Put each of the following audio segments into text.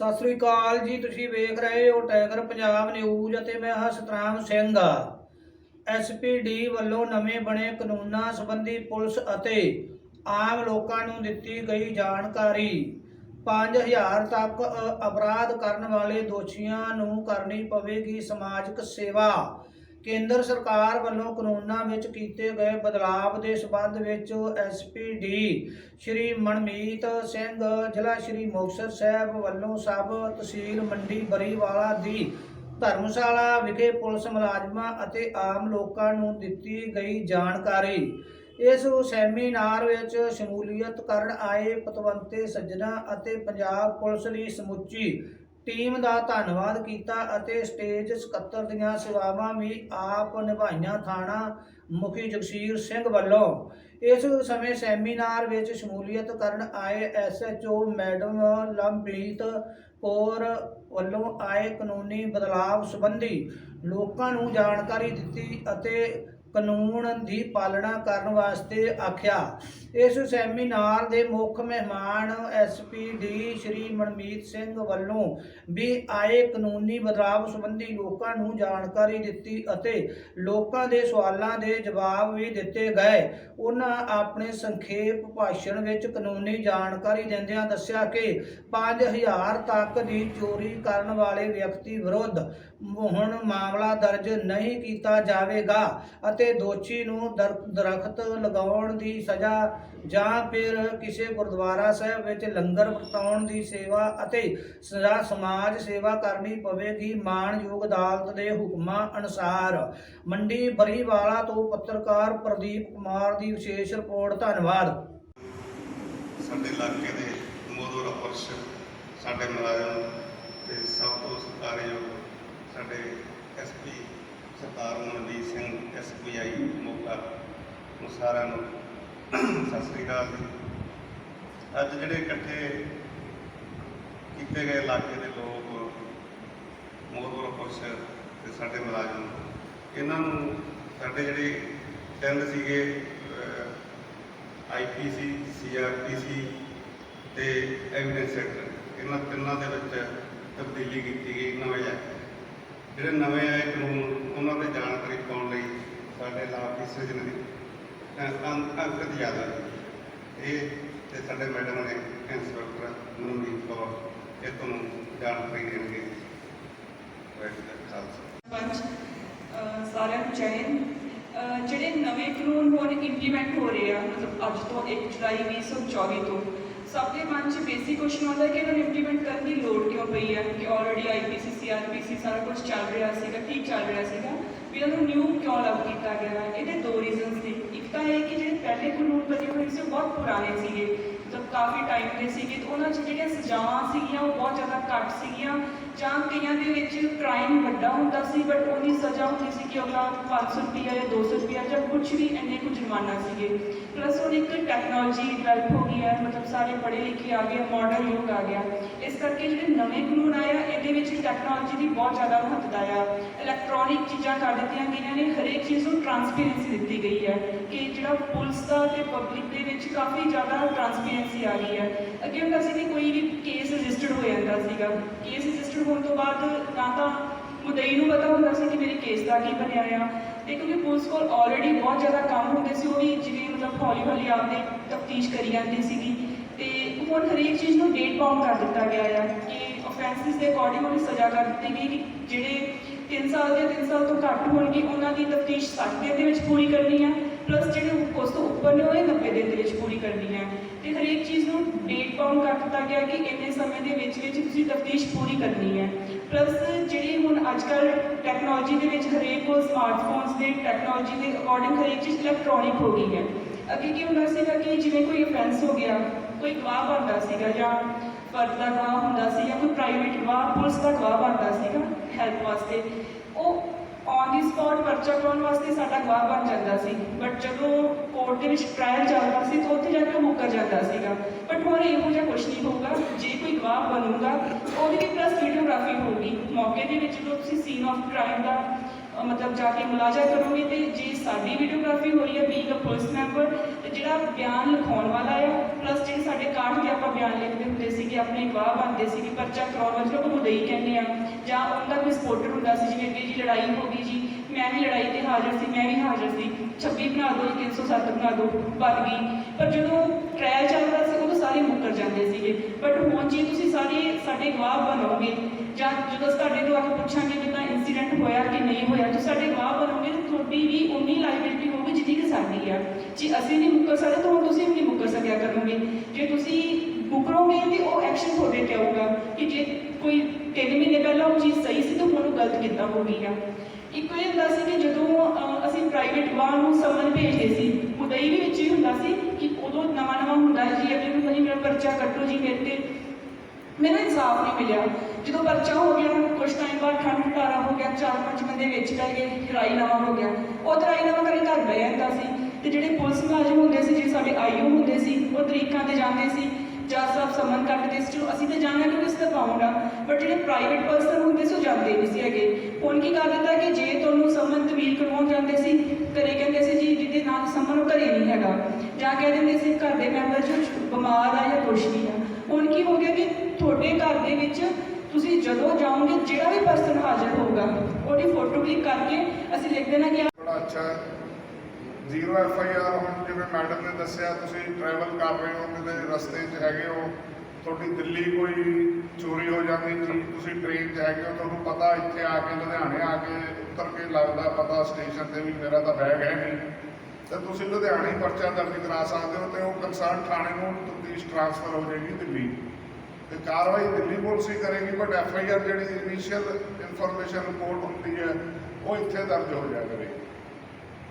ਸਤਿ ਸ੍ਰੀ ਅਕਾਲ ਜੀ, ਤੁਸੀਂ ਵੇਖ ਰਹੇ ਹੋ ਟਾਈਗਰ ਪੰਜਾਬ ਨਿਊਜ਼ ਅਤੇ ਮੈਂ ਹਾਂ ਸਤਨਾਮ ਸਿੰਘ ਐਸਪੀਡੀ ਵੱਲੋਂ ਨਵੇਂ ਬਣੇ ਕਾਨੂੰਨਾਂ ਸੰਬੰਧੀ ਪੁਲਿਸ ਅਤੇ ਆਮ ਲੋਕਾਂ ਨੂੰ ਦਿੱਤੀ ਗਈ ਜਾਣਕਾਰੀ। 5000 ਤੱਕ ਅ- ਅਪਰਾਧ ਕਰਨ ਵਾਲੇ ਦੋਸ਼ੀਆਂ ਨੂੰ ਕਰਨੀ ਪਵੇਗੀ ਸਮਾਜਿਕ ਸੇਵਾ। ਕੇਂਦਰ ਸਰਕਾਰ ਵੱਲੋਂ ਕਾਨੂੰਨਾਂ ਵਿੱਚ ਕੀਤੇ ਗਏ ਬਦਲਾਵ ਦੇ ਸਬੰਧ ਵਿੱਚ ਐਸਪੀਡੀ ਸ਼੍ਰੀ ਮਨਮੀਤ ਸਿੰਘ, ਜ਼ਿਲ੍ਹਾ ਸ਼੍ਰੀ ਮੁਕਤਸਰ ਸਾਹਿਬ ਵੱਲੋਂ ਸਭ ਤਹਿਸੀਲ ਮੰਡੀ ਬਰੀਵਾਲਾ ਦੀ ਧਰਮਸ਼ਾਲਾ ਵਿਖੇ ਪੁਲਿਸ ਮੁਲਾਜ਼ਮਾਂ ਅਤੇ ਆਮ ਲੋਕਾਂ ਨੂੰ ਦਿੱਤੀ ਗਈ ਜਾਣਕਾਰੀ। ਇਸ ਸੈਮੀਨਾਰ ਵਿੱਚ ਸ਼ਮੂਲੀਅਤ ਕਰਨ ਆਏ ਪਤਵੰਤੇ ਸੱਜਣਾ ਅਤੇ ਪੰਜਾਬ ਪੁਲਿਸ ਦੀ ਸਮੁੱਚੀ ਟੀਮ ਦਾ ਧੰਨਵਾਦ ਕੀਤਾ ਅਤੇ ਸਟੇਜ ਸਕੱਤਰ ਦੀਆਂ ਸੇਵਾਵਾਂ ਵੀ ਆਪ ਨਿਭਾਈਆਂ ਥਾਣਾ ਮੁਖੀ ਜਗਸੀਰ ਸਿੰਘ ਵੱਲੋਂ। ਇਸ ਸਮੇਂ ਸੈਮੀਨਾਰ ਵਿੱਚ ਸ਼ਮੂਲੀਅਤ ਕਰਨ ਆਏ ਐਸਐਚਓ ਮੈਡਮ ਲੰਬੀਤ ਕੌਰ ਵੱਲੋਂ ਆਏ ਕਾਨੂੰਨੀ ਬਦਲਾਵ ਸੰਬੰਧੀ ਲੋਕਾਂ ਨੂੰ ਜਾਣਕਾਰੀ ਦਿੱਤੀ ਅਤੇ ਕਾਨੂੰਨ ਦੀ ਪਾਲਣਾ ਕਰਨ ਵਾਸਤੇ ਆਖਿਆ। ਇਸ ਸੈਮੀਨਾਰ ਦੇ ਮੁੱਖ ਮਹਿਮਾਨ ਐਸਪੀਡੀ ਸ਼੍ਰੀ ਮਨਮੀਤ ਸਿੰਘ ਵੱਲੋਂ ਵੀ ਆਏ ਕਾਨੂੰਨੀ ਬਦਲਾਵ ਸੰਬੰਧੀ ਲੋਕਾਂ ਨੂੰ ਜਾਣਕਾਰੀ ਦਿੱਤੀ ਅਤੇ ਲੋਕਾਂ ਦੇ ਸਵਾਲਾਂ ਦੇ ਜਵਾਬ ਵੀ ਦਿੱਤੇ ਗਏ। ਉਹਨਾਂ ਆਪਣੇ ਸੰਖੇਪ ਭਾਸ਼ਣ ਵਿੱਚ ਕਾਨੂੰਨੀ ਜਾਣਕਾਰੀ ਦਿੰਦਿਆਂ ਦੱਸਿਆ ਕਿ 5000 ਤੱਕ ਦੀ ਚੋਰੀ ਕਰਨ ਵਾਲੇ ਵਿਅਕਤੀ ਵਿਰੁੱਧ ਹੁਣ ਮਾਮਲਾ ਦਰਜ ਨਹੀਂ ਕੀਤਾ ਜਾਵੇਗਾ ਅਤੇ ਦੋਸ਼ੀ ਨੂੰ ਦਰਖਤ ਲਗਾਉਣ ਦੀ ਸਜ਼ਾ ਜਾਂ ਫਿਰ ਕਿਸੇ ਗੁਰਦੁਆਰਾ ਸਾਹਿਬ ਵਿੱਚ ਲੰਗਰ ਵਰਤਾਉਣ ਦੀ ਸੇਵਾ ਅਤੇ ਸਜ਼ਾ ਸਮਾਜ ਸੇਵਾ ਕਰਨੀ ਪਵੇਗੀ। ਮਾਣਯੋਗ ਅਦਾਲਤ ਦੇ ਹੁਕਮਾਂ ਅਨੁਸਾਰ ਮੰਡੀ ਬਰੀਵਾਲਾ ਤੋਂ ਪੱਤਰਕਾਰ ਪ੍ਰਦੀਪ ਕੁਮਾਰ ਦੀ ਵਿਸ਼ੇਸ਼ ਰਿਪੋਰਟ। ਧੰਨਵਾਦ। ਸਾਡੇ ਇਲਾਕੇ ਦੇ ਮੋਦਵਰ ਪੁਰਸ਼ ਸਾਡੇ ਮੁਲਾਜ਼ਮ ਤੇ ਸਭ ਤੋਂ ਸਤਿਕਾਰਯੋਗ ਸਾਡੇ ਐਸਪੀ ਸਰਦਾਰ ਮਨਜੀਤ ਸਿੰਘ ਐਸਪੀਆਈ ਮੋਗਾ ਨੂੰ ਸਾਰਿਆਂ ਨੂੰ ਸਤਿ ਸ੍ਰੀ ਅਕਾਲ ਜੀ। ਅੱਜ ਜਿਹੜੇ ਇਕੱਠੇ ਕੀਤੇ ਗਏ ਇਲਾਕੇ ਦੇ ਲੋਕ ਮੋਦਵਰ ਪੁਰਸ਼ ਤੇ ਸਾਡੇ ਮੁਲਾਜ਼ਮ ਇਹਨਾਂ ਨੂੰ ਸਾਡੇ ਜਿਹੜੇ ਤਿੰਨ ਸੀਗੇ ਅਹ, ਆਈਪੀਸੀ ਸੀਆਰਪੀਸੀ ਤੇ ਐਵੀਡੈਂਸ ਸੈਂਟਰ ਇਹਨਾਂ ਤਿੰਨਾਂ ਦੇ ਵਿੱਚ ਤਬਦੀਲੀ ਕੀਤੀ ਗਈ ਨਵੇਂ ਆਏ ਜਿਹੜੇ ਨਵੇਂ ਆਏ ਕਾਨੂੰਨ, ਉਹਨਾਂ ਦੀ ਜਾਣਕਾਰੀ ਪਾਉਣ ਲਈ ਸਾਡੇ ਲਾਭ ਦੀ ਸਿਰਜਣ ਦੀ ਅ- ਜ਼ਿਆਦਾ ਇਹ ਤੇ ਸਾਡੇ ਮੈਡਮ ਨੇ ਇੰਸਪੈਕਟਰ ਮਨਮੀਤ ਕੌਰ, ਇਹ ਤੁਹਾਨੂੰ ਜਾਣਕਾਰੀ ਦੇਣਗੇ। ਪੰਜ ਸਾਰਿਆਂ ਨੂੰ ਜੈ ਜਿਹੜੇ ਨਵੇਂ ਕਾਨੂੰਨ ਹੁਣ ਇੰਪਲੀਮੈਂਟ ਹੋ ਰਹੇ ਆ, ਮਤਲਬ ਅੱਜ ਤੋਂ 1 ਜੁਲਾਈ 2024 ਤੋਂ ਸਭ ਦੇ ਮਨ 'ਚ ਬੇਸਿਕ ਕੁਐਸਚਨ ਆਉਂਦਾ ਕਿ ਇਹਨਾਂ ਨੂੰ ਇੰਪਲੀਮੈਂਟ ਕਰਨ ਦੀ ਲੋੜ ਕਿਉਂ ਪਈ ਹੈ? ਕਿ ਆਲਰੇਡੀ ਆਈਪੀਸੀ ਸੀਆਰਪੀਸੀ ਸਾਰਾ ਕੁਝ ਚੱਲ ਰਿਹਾ ਸੀਗਾ, ਠੀਕ ਚੱਲ ਰਿਹਾ ਸੀਗਾ, ਵੀ ਇਹਨਾਂ ਨੂੰ ਨਿਊ ਕਿਉਂ ਲਾਗੂ ਕੀਤਾ ਗਿਆ ਹੈ? ਇਹਦੇ ਦੋ ਰੀਜ਼ਨਸ ਨੇ। ਇੱਕ ਤਾਂ ਇਹ ਕਿ ਜਿਹੜੇ ਪਹਿਲੇ ਕਾਨੂੰਨ ਬਣੇ ਹੋਏ ਸੀ, ਉਹ ਬਹੁਤ ਪੁਰਾਣੇ ਸੀਗੇ। ਮਤਲਬ ਕਾਫੀ ਟਾਈਮ ਦੇ ਸੀਗੇ ਤੇ ਉਹਨਾਂ 'ਚ ਜਿਹੜੀਆਂ ਸਜ਼ਾਵਾਂ ਸੀਗੀਆਂ, ਉਹ ਬਹੁਤ ਜ਼ਿਆਦਾ ਘੱਟ ਸੀਗੀਆਂ। ਜਾਂ ਕਈਆਂ ਦੇ ਵਿੱਚ ਕ੍ਰਾਈਮ ਵੱਡਾ ਹੁੰਦਾ ਸੀ ਬਟ ਉਹਦੀ ਸਜ਼ਾ ਹੁੰਦੀ ਸੀ ਕਿ ਅਗਲਾ 500 ਰੁਪਇਆ ਜਾਂ 200 ਰੁਪਇਆ ਜਾਂ ਕੁਝ ਵੀ ਇੰਨੇ ਕੁ ਜੁਰਮਾਨਾ ਸੀਗੇ। ਪਲੱਸ ਹੁਣ ਇੱਕ ਟੈਕਨੋਲੋਜੀ ਡਿਵੈਲਪ ਹੋ ਗਈ ਹੈ, ਮਤਲਬ ਸਾਰੇ ਪੜ੍ਹੇ ਲਿਖੇ ਆ ਗਏ ਮਾਡਰਨ ਯੁੱਗ ਆ ਗਿਆ। ਇਸ ਕਰਕੇ ਜਿਹੜੇ ਨਵੇਂ ਕਾਨੂੰਨ ਆਏ ਆ, ਇਹਦੇ ਵਿੱਚ ਟੈਕਨੋਲੋਜੀ ਦੀ ਬਹੁਤ ਜ਼ਿਆਦਾ ਮਹੱਤਤਾ ਆ। ਇਲੈਕਟ੍ਰੋਨਿਕ ਚੀਜ਼ਾਂ ਕਰ ਦਿੱਤੀਆਂ ਗਈਆਂ ਨੇ, ਹਰੇਕ ਚੀਜ਼ ਨੂੰ ਟਰਾਂਸਪੇਰੈਂਸੀ ਦਿੱਤੀ ਗਈ ਹੈ ਕਿ ਜਿਹੜਾ ਪੁਲਿਸ ਦਾ ਤੇ ਪਬਲਿਕ ਦੇ ਵਿੱਚ ਕਾਫੀ ਜ਼ਿਆਦਾ ਟਰਾਂਸਪੇਰੈਂਸੀ ਆ ਗਈ ਹੈ। ਅੱਗੇ ਹੁੰਦਾ ਸੀ ਕਿ ਕੋਈ ਵੀ ਕੇਸ ਰਜਿਸਟਰਡ ਹੋ ਜਾਂਦਾ ਸੀਗਾ। ਕੇਸ ਰਜਿਸਟਰਡ ਹੋਣ ਤੋਂ ਬਾਅਦ ਨਾ ਤਾਂ ਮੁਦਈ ਨੂੰ ਪਤਾ ਹੁੰਦਾ ਸੀ ਕਿ ਮੇਰੇ ਕੇਸ ਦਾ ਕੀ ਬਣਿਆ ਆ ਤੇ ਕਿਉਂਕਿ ਪੁਲਿਸ ਕੋਲ ਆਲਰੇਡੀ ਬਹੁਤ ਜ਼ਿਆਦਾ ਕੰਮ ਹੁੰਦੇ ਸੀ, ਉਹ ਵੀ ਜਿਵੇਂ ਮਤਲਬ ਹੌਲੀ ਹੌਲੀ ਆਪਦੇ ਤਫਤੀਸ਼ ਕਰੀ ਜਾਂਦੀ ਸੀਗੀ। ਤੇ ਹੁਣ ਹਰੇਕ ਚੀਜ਼ ਨੂੰ ਡੇਟ ਬਾਉਂਡ ਕਰ ਦਿੱਤਾ ਗਿਆ ਆ ਕਿ ਆਫੈਂਸਿਸ ਦੇ ਅਕੋਰਡਿੰਗ ਉਹਦੀ ਸਜ਼ਾ ਕਰ ਦਿੱਤੀ ਗਈ ਕਿ ਜਿਹੜੇ 3 ਸਾਲ ਦੇ 3 ਸਾਲ ਤੋਂ ਘੱਟ ਹੋਣਗੇ, ਉਹਨਾਂ ਦੀ ਤਫਤੀਸ਼ 60 ਦਿਨ ਦੇ ਵਿੱਚ ਪੂਰੀ ਕਰਨੀ ਆ। ਪਲੱਸ ਜਿਹੜੇ ਉਸ ਤੋਂ ਉੱਪਰ ਨੇ, ਉਹ ਇਹ 90 ਦਿਨ ਦੇ ਵਿੱਚ ਪੂਰੀ ਕਰਨੀ ਹੈ। ਤੇ ਹਰੇਕ ਚੀਜ਼ ਨੂੰ ਡੇਟ ਬਾਉਂਡ ਕਰ ਦਿੱਤਾ ਗਿਆ ਕਿ ਇੰਨੇ ਸਮੇਂ ਦੇ ਵਿੱਚ ਵਿੱਚ ਤੁਸੀਂ ਤਫਤੀਸ਼ ਪੂਰੀ ਕਰਨੀ ਹੈ। ਪਲੱਸ ਜਿਹੜੀ ਹੁਣ ਅੱਜ ਕੱਲ ਟੈਕਨੋਲੋਜੀ ਦੇ ਵਿੱਚ ਹਰੇਕ ਕੋਲ ਸਮਾਰਟਫੋਨਸ ਦੇ ਟੈਕਨੋਲੋਜੀ ਦੇ ਅਕੋਰਡਿੰਗ ਹਰੇਕ ਚੀਜ਼ ਇਲੈਕਟ੍ਰੋਨਿਕ ਹੋ ਗਈ ਹੈ। ਅੱਗੇ ਕੀ ਹੁੰਦਾ ਸੀਗਾ ਕਿ ਜਿਵੇਂ ਕੋਈ ਅਫੈਂਸ ਹੋ ਗਿਆ, ਕੋਈ ਗਵਾਹ ਬਣਦਾ ਸੀਗਾ ਜਾਂ ਫਰਦ ਦਾ ਗਵਾਹ ਹੁੰਦਾ ਸੀ ਜਾਂ ਕੋਈ ਪ੍ਰਾਈਵੇਟ ਗਵਾਹ, ਪੁਲਿਸ ਦਾ ਗਵਾਹ ਬਣਦਾ ਸੀਗਾ ਹੈਲਪ ਵਾਸਤੇ, ਉਹ ਔਨ ਦੀ ਸਪੌਟ ਪਰਚਾ ਕਰਾਉਣ ਵਾਸਤੇ ਸਾਡਾ ਗਵਾਹ ਬਣ ਜਾਂਦਾ ਸੀ। ਬਟ ਜਦੋਂ ਕੋਰਟ ਦੇ ਵਿੱਚ ਟ੍ਰਾਇਲ ਚੱਲਦਾ ਸੀ, ਤਾਂ ਉੱਥੇ ਜਾ ਕੇ ਉਹ ਮੁੱਕਰ ਜਾਂਦਾ ਸੀਗਾ। ਬਟ ਹੁਣ ਇਹੋ ਜਿਹਾ ਕੁਝ ਨਹੀਂ ਹੋਊਗਾ। ਜੇ ਕੋਈ ਗਵਾਹ ਬਣੂਗਾ, ਉਹਦੀ ਵੀ ਪਲੱਸ ਵੀਡੀਓਗ੍ਰਾਫੀ ਹੋਊਗੀ। ਮੌਕੇ ਦੇ ਵਿੱਚ ਜਦੋਂ ਤੁਸੀਂ ਸੀਨ ਆਫ ਕ੍ਰਾਈਮ ਦਾ ਮਤਲਬ ਜਾ ਕੇ ਮੁਲਾਜ਼ਾ ਕਰੋਗੇ, ਤੇ ਜੇ ਸਾਡੀ ਵੀਡੀਓਗ੍ਰਾਫੀ ਹੋ ਰਹੀ ਹੈ ਬੀਇੰਗ ਅ ਪੁਲਿਸ ਮੈਂਬਰ ਤੇ ਜਿਹੜਾ ਬਿਆਨ ਲਿਖਾਉਣ ਵਾਲਾ ਆ ਪਲੱਸ ਜਿਹੜੇ ਸਾਡੇ ਕਾਰਡ ਤੇ ਆਪਾਂ ਬਿਆਨ ਲਿਖਦੇ ਹੁੰਦੇ ਸੀਗੇ, ਆਪਣੇ ਗਵਾਹ ਬਣਦੇ ਸੀਗੇ, ਪਰਚਾ ਕਰਾਉਣ ਵਾਲੇ ਉਹ ਮੁਦਈ ਕਹਿੰਦੇ ਉਹਦਾ ਹੁੰਦਾ ਸੀ, ਜਿਵੇਂ ਅੱਗੇ ਜੀ ਲੜਾਈ ਹੋ ਗਈ ਜੀ, ਮੈਂ ਵੀ ਲੜਾਈ ਤੇ ਹਾਜ਼ਰ ਸੀ, ਮੈਂ ਵੀ ਹਾਜ਼ਰ ਸੀ 26 ਬਣਾ ਦਿਓ ਜੀ 307 ਬਣਾ ਦਿਓ ਬਣ ਗਈ। ਪਰ ਜਦੋਂ ਟ੍ਰਾਇਲ ਚੱਲਦਾ ਸੀ, ਉਦੋਂ ਸਾਰੇ ਮੁੱਕਰ ਜਾਂਦੇ ਸੀਗੇ। ਬਟ ਹੁਣ ਜੀ ਤੁਸੀਂ ਸਾਰੇ ਸਾਡੇ ਗਵਾਹ ਬਣੋਗੇ, ਜਾਂ ਜਦੋਂ ਤੁਹਾਡੇ ਤੋਂ ਆ ਕੇ ਪੁੱਛਾਂਗੇ ਕਿ ਤਾਂ ਇਨਸੀਡੈਂਟ ਹੋਇਆ ਕਿ ਨਹੀਂ ਹੋਇਆ ਤੁਸੀਂ ਸਾਡੇ ਗਵਾਹ ਬਣੋਗੇ, ਤਾਂ ਤੁਹਾਡੀ ਵੀ ਉਨੀ ਲਾਇਬਿਲਿਟੀ ਹੋਊਗੀ ਜਿੰਨੀ ਕਿ ਸਾਡੀ ਆ। ਜੇ ਅਸੀਂ ਨਹੀਂ ਮੁੱਕਰ ਸਕਦੇ, ਤਾਂ ਹੁਣ ਤੁਸੀਂ ਵੀ ਨਹੀਂ ਮੁੱਕਰ ਸਕਿਆ ਕਰੋਗੇ। ਜੇ ਤੁਸੀਂ ਮੁੱਕਰੋਗੇ, ਤੇ ਉਹ ਐਕਸ਼ਨ ਤੁਹਾਡੇ ਤੇ ਆਊਗਾ ਕਿ ਜੇ ਕੋਈ ਤਿੰਨ ਮਹੀਨੇ ਪਹਿਲਾਂ ਉਹ ਚੀਜ਼ ਸਹੀ ਸੀ ਤਾਂ ਹੁਣ ਉਹ ਗਲਤ ਕਿੱਦਾਂ ਹੋ ਗਈ ਆ? ਇੱਕ ਇਹ ਹੁੰਦਾ ਸੀ ਕਿ ਜਦੋਂ ਅਸੀਂ ਪ੍ਰਾਈਵੇਟ ਵਾਹਨ ਨੂੰ ਸਮਨ ਭੇਜਦੇ ਸੀ ਮੁਦਈ ਵੀ ਵਿੱਚ ਹੀ ਹੁੰਦਾ ਸੀ ਕਿ ਉਦੋਂ ਨਵਾਂ ਨਵਾਂ ਹੁੰਦਾ ਹੈ ਜੀ ਅਗਲੇ ਨੂੰ ਕਹਿੰਦੀ ਮੇਰਾ ਪਰਚਾ ਕੱਟੋ ਜੀ ਮੇਰੇ ਤੇ। ਮੈਨੂੰ ਇਨਸਾਫ ਨਹੀਂ ਮਿਲਿਆ। ਜਦੋਂ ਪਰਚਾ ਹੋ ਗਿਆ ਕੁਝ ਟਾਈਮ ਬਾਅਦ ਠੰਡ ਠਾਰਾ ਹੋ ਗਿਆ, ਚਾਰ ਪੰਜ ਬੰਦੇ ਵਿੱਚ ਪੈ ਗਏ ਰਾਈ ਨਵਾਂ ਹੋ ਗਿਆ। ਉਹ ਰਾਈ ਨਵਾਂ ਕਰੇ ਘਰ ਬਹਿ ਜਾਂਦਾ ਸੀ। ਤੇ ਜਿਹੜੇ ਪੁਲਿਸ ਮੁਲਾਜ਼ਮ ਹੁੰਦੇ ਸੀ, ਜਿਹੜੇ ਸਾਡੇ ਆਈਓ ਹੁੰਦੇ ਸੀ, ਉਹ ਤਰੀਕਾਂ ਤੇ ਜਾਂਦੇ ਸੀ। ਜੱਜ ਸਾਹਿਬ ਸਮਨ ਕੱਟਦੇ ਸੀ ਚਲੋ ਅਸੀਂ ਤੇ ਜਾਣਾ ਕਿਉਂਕਿ ਇਸ ਤੇ ਪਾਉਂਗਾ? ਪਰ ਜਿਹੜੇ ਪ੍ਰਾਈਵੇਟ ਪਰਸਨ ਹੁੰਦੇ ਸੀ, ਉਹ ਜਾਂਦੇ ਨਹੀਂ ਸੀ ਹੈਗੇ। ਹੁਣ ਕੀ ਕਰ ਦਿੱਤਾ ਕਿ ਜੇ ਤੁਹਾਨੂੰ ਸਮਨ ਤਵੀਲ ਕਰਵਾਉਣ ਜਾਂਦੇ ਸੀ, ਘਰੇ ਕਹਿੰਦੇ ਸੀ ਜੀ ਜਿਹਦੇ ਨਾਲ ਸਮਨ ਉਹ ਘਰੇ ਨਹੀਂ ਹੈਗਾ। ਜਾਂ ਕਹਿ ਦਿੰਦੇ ਸੀ, ਘਰ ਦੇ ਮੈਂਬਰ ਜੋ ਬਿਮਾਰ ਆ ਜਾਂ ਕੁਛ ਵੀ ਆ। ਹੁਣ ਕੀ ਹੋ ਗਿਆ ਕਿ ਤੁਹਾਡੇ ਘਰ ਦੇ ਵਿੱਚ ਤੁਸੀਂ ਜਦੋਂ ਜਾਓਗੇ, ਜਿਹੜਾ ਵੀ ਪਰਸਨ ਹਾਜ਼ਰ ਹੋਊਗਾ, ਉਹਦੀ ਫੋਟੋ ਕਲਿੱਕ ਕਰਕੇ ਅਸੀਂ ਲਿਖ ਦੇਣਾ ਕਿ ਬੜਾ ਅੱਛਾ ਜ਼ੀਰੋ ਐਫ ਆਈ ਆਰ ਹੁਣ ਜਿਵੇਂ ਮੈਡਮ ਨੇ ਦੱਸਿਆ, ਤੁਸੀਂ ਟਰੈਵਲ ਕਰ ਰਹੇ ਹੋ, ਕਿਤੇ ਰਸਤੇ 'ਚ ਹੈਗੇ ਹੋ, ਤੁਹਾਡੀ ਦਿੱਲੀ ਕੋਈ ਚੋਰੀ ਹੋ ਜਾਂਦੀ ਚੀਜ਼ ਤੁਸੀਂ ਟ੍ਰੇਨ 'ਚ ਹੈਗੇ ਹੋ, ਤੁਹਾਨੂੰ ਪਤਾ ਇੱਥੇ ਆ ਕੇ, ਲੁਧਿਆਣੇ ਆ ਕੇ ਉਤਰ ਕੇ ਲੱਗਦਾ, ਪਤਾ ਸਟੇਸ਼ਨ ਤੇ ਵੀ ਮੇਰਾ ਤਾਂ ਬੈਗ ਹੈ ਨਹੀਂ। ਤੇ ਤੁਸੀਂ ਲੁਧਿਆਣੇ ਹੀ ਪਰਚਾ ਦਰਜ ਕਰਾ ਸਕਦੇ ਹੋ ਤੇ ਉਹ ਕੰਸਰਨ ਥਾਣੇ ਨੂੰ ਤਫਤੀਸ਼ ਟ੍ਰਾਂਸਫਰ ਹੋ ਜਾਏਗੀ ਦਿੱਲੀ। ਤੇ ਕਾਰਵਾਈ ਦਿੱਲੀ ਪੁਲਿਸ ਹੀ ਕਰੇਗੀ ਬਟ ਐਫ ਆਈ ਆਰ ਜਿਹੜੀ ਇਨੀਸ਼ੀਅਲ ਇਨਫੋਰਮੇਸ਼ਨ ਰਿਪੋਰਟ ਹੁੰਦੀ ਹੈ, ਉਹ ਇੱਥੇ ਦਰਜ ਹੋ ਜਾਇਆ ਕਰੇਗੀ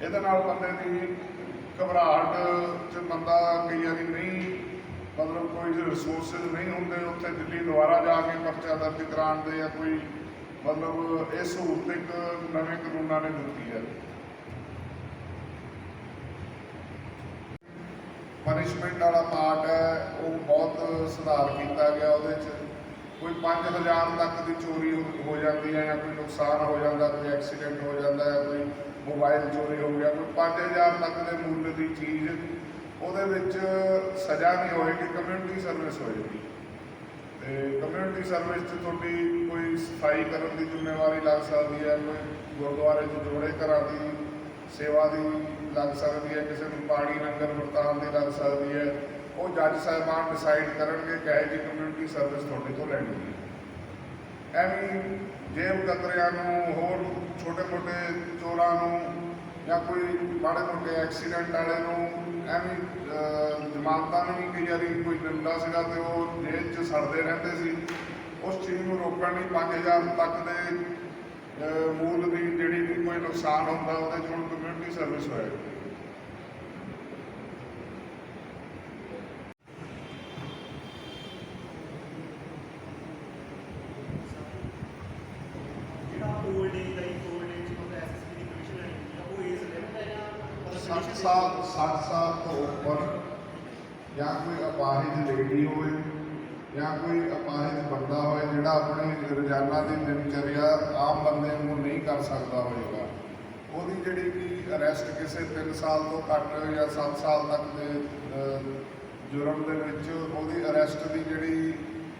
ਇਹਦੇ ਨਾਲ ਬੰਦੇ ਦੀ ਘਬਰਾਹਟ ਚ ਬੰਦਾ ਕਈ ਵਾਰੀ ਨਹੀਂ, ਮਤਲਬ ਕੋਈ ਰਿਸੋਰਸਸ ਨਹੀਂ ਹੁੰਦੇ ਉੱਥੇ ਦਿੱਲੀ ਦੁਬਾਰਾ ਜਾ ਕੇ ਪਰਚਾ ਦਰਜ ਕਰਾਉਣ ਦੇ ਜਾਂ ਕੋਈ ਮਤਲਬ ਇਹ ਸਹੂਲਤ ਇੱਕ ਨਵੇਂ ਕਾਨੂੰਨਾਂ ਨੇ ਦਿੱਤੀ ਹੈ। ਪਨਿਸ਼ਮੈਂਟ ਵਾਲਾ ਪਾਰਟ ਹੈ, ਉਹ ਬਹੁਤ ਸੁਧਾਰ ਕੀਤਾ ਗਿਆ ਉਹਦੇ ਚ। ਕੋਈ 5000 ਤੱਕ ਦੀ ਚੋਰੀ ਹੋ- ਹੋ ਜਾਂਦੀ ਹੈ ਜਾਂ ਕੋਈ ਨੁਕਸਾਨ ਹੋ ਜਾਂਦਾ, ਕੋਈ ਐਕਸੀਡੈਂਟ ਹੋ ਜਾਂਦਾ ਹੈ, ਕੋਈ ਮੋਬਾਈਲ ਚੋਰੀ ਹੋ ਗਿਆ, ਕੋਈ 5000 ਤੱਕ ਦੇ ਮੁੱਲ ਦੀ ਚੀਜ਼ ਉਹਦੇ ਵਿੱਚ ਸਜ਼ਾ ਨਹੀਂ ਹੋਏਗੀ ਕਮਿਊਨਿਟੀ ਸਰਵਿਸ ਹੋਏਗੀ। ਤੇ ਕਮਿਊਨਿਟੀ ਸਰਵਿਸ 'ਚ ਤੁਹਾਡੀ ਕੋਈ ਸਫ਼ਾਈ ਕਰਨ ਦੀ ਜ਼ਿੰਮੇਵਾਰੀ ਲੱਗ ਸਕਦੀ ਹੈ, ਕੋਈ ਗੁਰਦੁਆਰੇ 'ਚ ਜੋੜੇ ਘਰਾਂ ਦੀ ਸੇਵਾ ਦੀ ਲੱਗ ਸਕਦੀ ਹੈ, ਕਿਸੇ ਨੂੰ ਪਾਣੀ, ਲੰਗਰ, ਵਰਤਾਉਣ ਦੀ ਲੱਗ ਸਕਦੀ ਹੈ। ਉਹ ਜੱਜ ਸਾਹਿਬਾਨ ਡਿਸਾਈਡ ਕਰਨਗੇ ਕਿ ਇਹ ਜੀ ਕਮਿਊਨਿਟੀ ਸਰਵਿਸ ਤੁਹਾਡੇ ਤੋਂ ਲੈਣੀ ਹੈ। ਐਵੇਂ ਜੇਬ ਕਤਰਿਆਂ ਨੂੰ, ਹੋਰ ਛੋਟੇ ਮੋਟੇ ਚੋਰਾਂ ਨੂੰ ਜਾਂ ਕੋਈ ਮਾੜੇ ਮੋਟੇ ਐਕਸੀਡੈਂਟ ਵਾਲੇ ਨੂੰ, ਐਵੇਂ ਜ਼ਮਾਨਤਾਂ ਨੂੰ ਵੀ ਕਈ ਵਾਰੀ ਕੋਈ ਦਿੰਦਾ ਸੀਗਾ ਤੇ ਉਹ ਜੇਲ੍ਹ 'ਚ ਸੜਦੇ ਰਹਿੰਦੇ ਸੀ। ਉਸ ਚੀਜ਼ ਨੂੰ ਰੋਕਣ ਲਈ 5000 ਤੱਕ ਦੇ ਮੂਲ ਦੀ ਜਿਹੜੀ ਵੀ ਕੋਈ ਨੁਕਸਾਨ ਹੁੰਦਾ, ਉਹਦੇ 'ਚ ਹੁਣ ਕਮਿਊਨਿਟੀ ਸਰਵਿਸ ਹੋਇਆ ਜਿਹੜਾ 올ਡ ਏਜ ਦਾ ਹੀ 올ਡ ਏਜ ਤੋਂ ਐਸਐਸਪੀ ਦੀ ਪੋਜੀਸ਼ਨ ਲੈਣੀ ਹੁੰਦੀ ਆ ਉਹ ਏਜ ਲਿਮਟ ਹੈ ਜਾਂ 60 ਸਾਲ 60 ਸਾਲ ਤੋਂ ਉੱਪਰ ਜਾਂ ਕੋਈ ਅਪਾਹਿਜ ਲੇਡੀ ਹੋਵੇ ਜਾਂ ਕੋਈ ਅਪਾਹਿਜ ਬੰਦਾ ਹੋਵੇ ਜਿਹੜਾ ਆਪਣੇ ਰੋਜ਼ਾਨਾ ਦੀ ਦਿਨਚਰਿਆ ਆਮ ਬੰਦੇ ਨੂੰ ਨਹੀਂ ਕਰ ਸਕਦਾ ਹੋਵੇਗਾ ਉਹਦੀ ਜਿਹੜੀ ਕਿ ਅਰੈਸਟ ਕਿਸੇ 3 ਸਾਲ ਤੋਂ ਘੱਟ ਜਾਂ 7 ਸਾਲ ਤੱਕ ਦੇ ਜੁਰਮ ਦੇ ਵਿੱਚ ਉਹਦੀ ਅਰੈਸਟ ਦੀ ਜਿਹੜੀ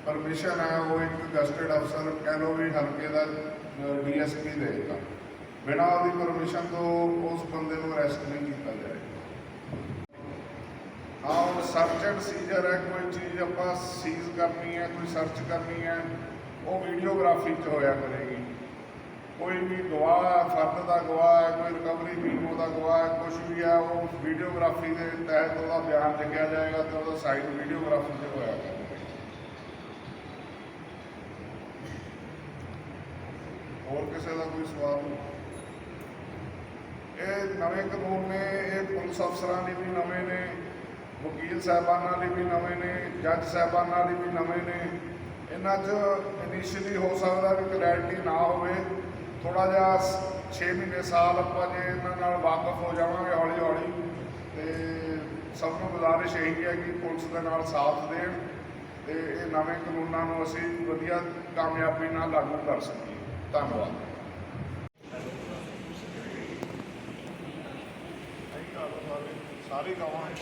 ਪਰਮਿਸ਼ਨ ਹੈ, ਉਹ ਇੱਕ ਗਸਟਡ ਅਫਸਰ ਕਹਿ ਲਓ ਵੀ ਹਲਕੇ ਦਾ ਡੀਐਸਪੀ ਦੇਗਾ ਬਿਨਾਂ ਉਹਦੀ ਪਰਮਿਸ਼ਨ ਤੋਂ ਉਸ ਬੰਦੇ ਨੂੰ ਅਰੈਸਟ ਨਹੀਂ ਕੀਤਾ ਜਾਏਗਾ ਹਾਂ ਉਹ ਸਰਚ ਐਂਡ ਸੀਜ਼ਰ ਹੈ, ਕੋਈ ਚੀਜ਼ ਆਪਾਂ ਸੀਜ਼ ਕਰਨੀ ਹੈ, ਕੋਈ ਸਰਚ ਕਰਨੀ ਹੈ, ਉਹ ਵੀਡੀਓਗ੍ਰਾਫੀ 'ਚ ਹੋਇਆ ਕਰੇਗੀ। ਕੋਈ ਵੀ ਗਵਾਹ ਫਰਦ ਦਾ ਗਵਾਹ ਹੈ, ਕੋਈ ਰਿਕਵਰੀ ਬੀਮੋ ਦਾ ਗਵਾਹ ਹੈ ਕੁਝ ਵੀ ਹੈ, ਉਹ ਵੀਡੀਓਗ੍ਰਾਫੀ ਦੇ ਤਹਿਤ ਉਹਦਾ ਬਿਆਨ ਲਿਖਿਆ ਜਾਏਗਾ ਤੇ ਉਹਦਾ ਸਾਈਡ ਵੀਡੀਓਗ੍ਰਾਫੀ 'ਚ ਹੋਇਆ ਕਰੇਗਾ। ਹੋਰ ਕਿਸੇ ਦਾ ਕੋਈ ਸਵਾਲ? ਨਹੀਂ ਇਹ ਨਵੇਂ ਕਾਨੂੰਨ ਨੇ, ਇਹ ਪੁਲਿਸ ਅਫਸਰਾਂ ਲਈ ਵੀ ਨਵੇਂ ਨੇ, ਵਕੀਲ ਸਾਹਿਬਾਨਾਂ ਲਈ ਵੀ ਨਵੇਂ ਨੇ, ਜੱਜ ਸਾਹਿਬਾਨਾਂ ਲਈ ਵੀ ਨਵੇਂ ਨੇ। ਇਹਨਾਂ 'ਚ ਇਨੀਸ਼ੀਅਲੀ ਹੋ ਸਕਦਾ ਵੀ ਕਲੈਰਿਟੀ ਨਾ ਹੋਵੇ। ਥੋੜਾ ਜਿਹਾ 6 ਮਹੀਨੇ ਸਾਲ ਆਪਾਂ ਜੇ ਇਹਨਾਂ ਨਾਲ ਵਾਕਫ ਹੋ ਜਾਵਾਂਗੇ ਹੌਲੀ ਹੌਲੀ ਤੇ ਸਭ ਨੂੰ ਗੁਜ਼ਾਰਿਸ਼ ਇਹੀ ਹੈ ਕਿ ਪੁਲਿਸ ਦੇ ਨਾਲ ਸਾਥ ਦੇਣ ਤੇ ਇਹ ਨਵੇਂ ਕਾਨੂੰਨਾਂ ਨੂੰ ਅਸੀਂ ਵਧੀਆ ਕਾਮਯਾਬੀ ਨਾਲ ਲਾਗੂ ਕਰ ਸਕੀਏ। ਧੰਨਵਾਦ। ਸਾਰੇ ਸਾਰੇ ਗਾਵਾਂ ਹੈ